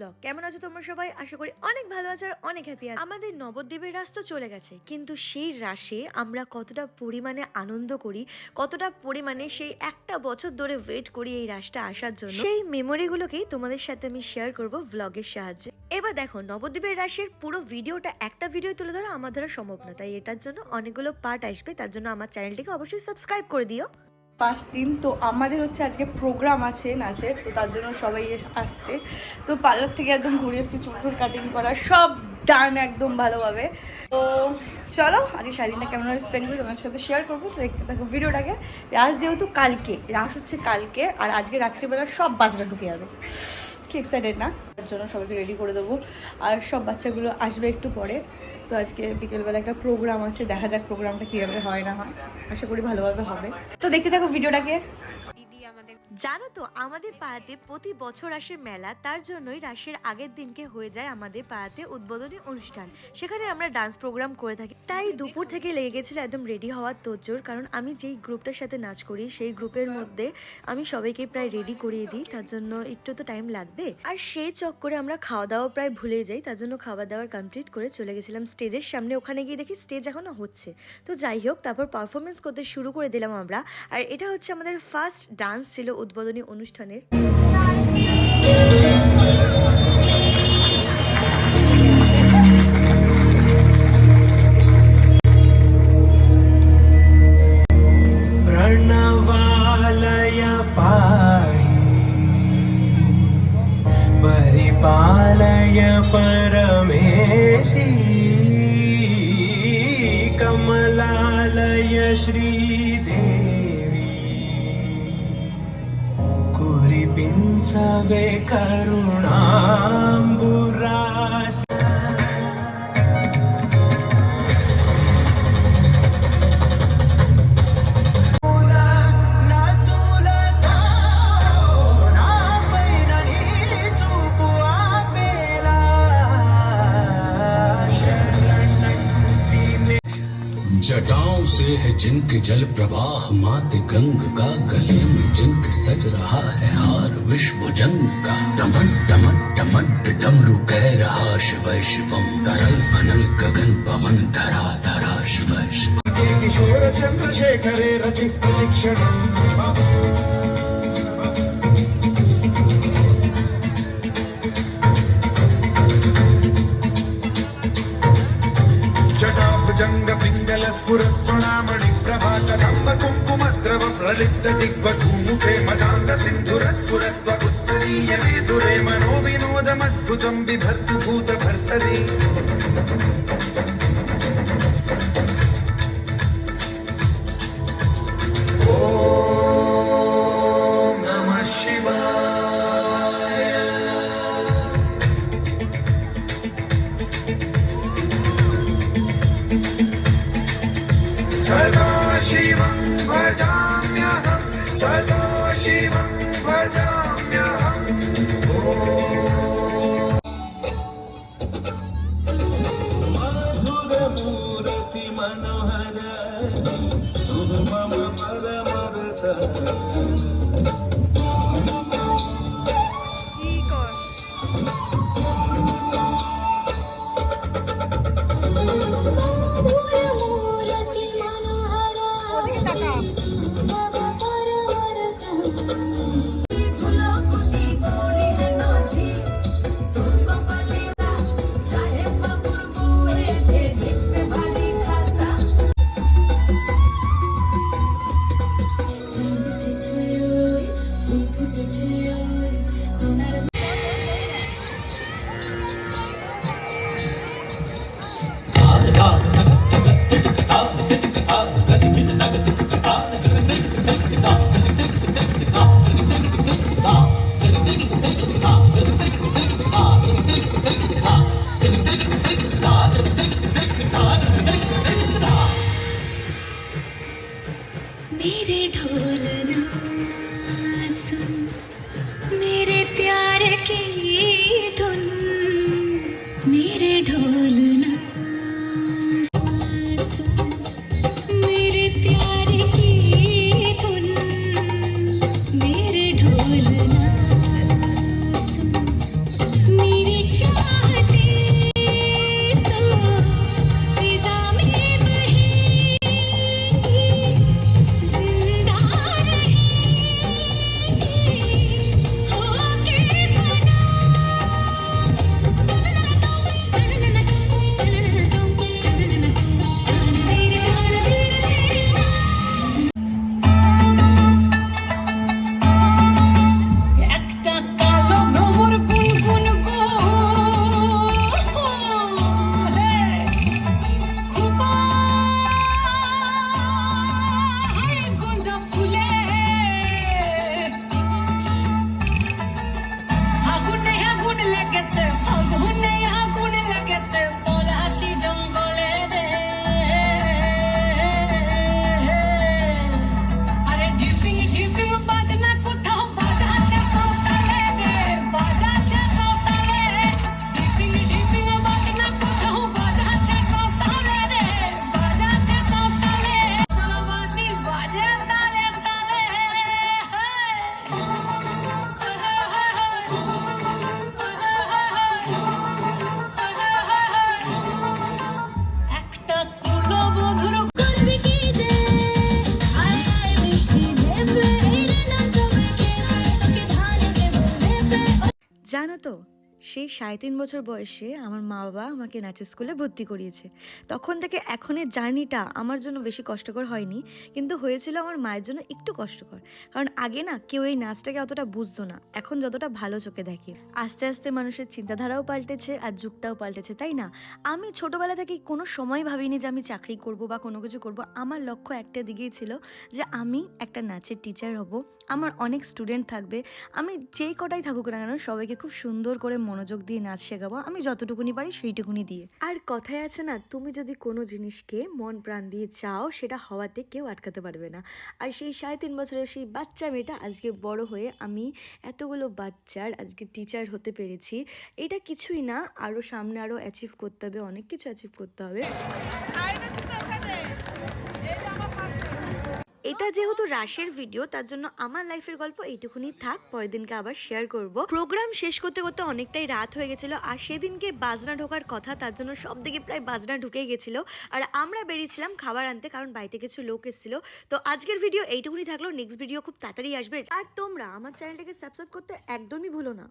Blog. কেমন আছো তোমরা সবাই? আশা করি অনেক ভালো আছো আর অনেক হ্যাপি আছো। আমাদের নবদ্বীপের রাস তো চলে গেছে, কিন্তু সেই রাসে আমরা কতটা পরিমাণে আনন্দ করি, কতটা পরিমাণে সেই একটা বছর ধরে ওয়েট করি এই রাসটা আসার জন্য। সেই মেমোরিগুলোকেই তোমাদের সাথে আমি শেয়ার করব ব্লগের সাহায্যে। এবার দেখো, নবদ্বীপের রাসের পুরো ভিডিওটা একটা ভিডিও তুলে ধরা আমার দ্বারা সম্ভব না, তাই এটার জন্য অনেকগুলো পার্ট আসবে, তার জন্য আমার চ্যানেলটিকে অবশ্যই সাবস্ক্রাইব করে দিও। ফার্স্ট দিন, তো আমাদের হচ্ছে আজকে প্রোগ্রাম আছে নাচের, তো তার জন্য সবাই আসছে। তো পার্লার থেকে একদম ঘুরে এসেছি, চুল চুল কাটিং করা, সব ডান একদম ভালোভাবে। তো চলো, আজকে সারাদিনটা কেমন স্পেন্ড করি তোমার সাথে শেয়ার করব, তো দেখতে থাকো ভিডিওটাকে। রাস যেহেতু কালকে, রাস হচ্ছে কালকে, আর আজকে রাত্রিবেলা সব বাজরা ঢুকে যাবে। কি এক্সাইটেড না। তার জন্য সবাইকে রেডি করে দেবো। আর সব বাচ্চাগুলো আসবে একটু পরে। তো আজকে বিকেলবেলা একটা প্রোগ্রাম আছে। দেখা যাক প্রোগ্রামটা কীভাবে হয় না হয়। আশা করি ভালোভাবে হবে। তো দেখতে থাকো ভিডিওটাকে আমাদের। জানো তো, আমাদের পাড়াতে প্রতি বছর আসে মেলা, তার জন্যই রাসের আগের দিনকে হয়ে যায় আমাদের পাড়াতে উদ্বোধনী অনুষ্ঠান। সেখানে আমরা ডান্স প্রোগ্রাম করে থাকি। তাই দুপুর থেকে লেগে গেছিল একদম রেডি হওয়ার তোরজোর কারণ আমি যেই গ্রুপটার সাথে নাচ করি, সেই গ্রুপের মধ্যে আমি সবাইকে প্রায় রেডি করিয়ে দিই, তার জন্য একটু তো টাইম লাগবে। আর সেই চক্করে আমরা খাওয়া দাওয়া প্রায় ভুলে যাই, তার জন্য খাওয়া দাওয়ার কমপ্লিট করে চলে গেছিলাম স্টেজের সামনে। ওখানে গিয়ে দেখি স্টেজ এখনও হচ্ছে। তো যাই হোক, তারপর পারফরমেন্স করতে শুরু করে দিলাম আমরা। আর এটা হচ্ছে আমাদের ফার্স্ট ডান্স ছিল উদ্বোধনী অনুষ্ঠানের प्रणवालय पाहि परिपालय परमेशी कमलालय श्रीदेवी കരുണാംബു जटाओं से है जिनके जल प्रवाह, मात गंग का गले में जिनके सज रहा है हार, विश्व जंग का। डमन डमन डमन, डमरू कह रहा शिव, शिवम, तरल अनल गगन पवन, धरा धरा शिव शिव। किशोर चंद्रशेखरे रचित प्रशिक्षणम् కుంకురత్వనామణి ప్రభాత కమ్మ కుంకుమద్రవం లలిత దిగ్వ ధూముఖేమ सदा शिवं भजाम्यहं सदा शिवं ঢোল সেই সাড়ে তিন বছর বয়সে আমার মা বাবা আমাকে নাচের স্কুলে ভর্তি করিয়েছে। তখন থেকে এখনের জার্নিটা আমার জন্য বেশি কষ্টকর হয়নি, কিন্তু হয়েছিল আমার মায়ের জন্য একটু কষ্টকর। কারণ আগে না কেউ এই নাচটাকে অতটা বুঝতো না, এখন যতটা ভালো চোখে দেখে। আস্তে আস্তে মানুষের চিন্তাধারাও পাল্টেছে আর যুগটাও পাল্টেছে, তাই না? আমি ছোটোবেলা থেকে কোনো সময় ভাবিনি যে আমি চাকরি করব বা কোনো কিছু করব। আমার লক্ষ্য একটা দিকেই ছিল যে আমি একটা নাচের টিচার হব। আমার অনেক স্টুডেন্ট থাকবে আমি যেই কটাই থাকুক না কেন সবাইকে খুব সুন্দর করে মনোযোগ দিয়ে নাচ শেখাবো আমি যতটুকুনি পারি সেইটুকুনি দিয়ে। আর কথায় আছে না তুমি যদি কোনো জিনিসকে মন প্রাণ দিয়ে চাও সেটা হওয়াতে কেউ আটকাতে পারবে না। আর সেই সাড়ে তিন বছরের সেই বাচ্চা মেয়েটা আজকে বড় হয়ে আমি এতগুলো বাচ্চার আজকে টিচার হতে পেরেছি এটা কিছুই না আরও সামনে আরও অ্যাচিভ করতে হবে অনেক কিছু অ্যাচিভ করতে হবে। এটা যেহেতু রাশের ভিডিও তার জন্য আমার লাইফের গল্প এইটুকুনি থাক, পরের দিনকে আবার শেয়ার করব। প্রোগ্রাম শেষ করতে করতে অনেকটাই রাত হয়ে গেছিল, আর সেদিনকে বাজনা ঢোকার কথা তার জন্য সব দিকে প্রায় বাজনা ঢুকেই গেছিল। আর আমরা বেরিয়েছিলাম খাবার আনতে, কারণ বাড়িতে কিছু লোক এসেছিল। তো আজকের ভিডিও এইটুকুনি থাকল নেক্সট ভিডিও খুব তাড়াতাড়ি আসবে। আর তোমরা আমার চ্যানেলটাকে সাবস্ক্রাইব করতে একদমই ভুলো না।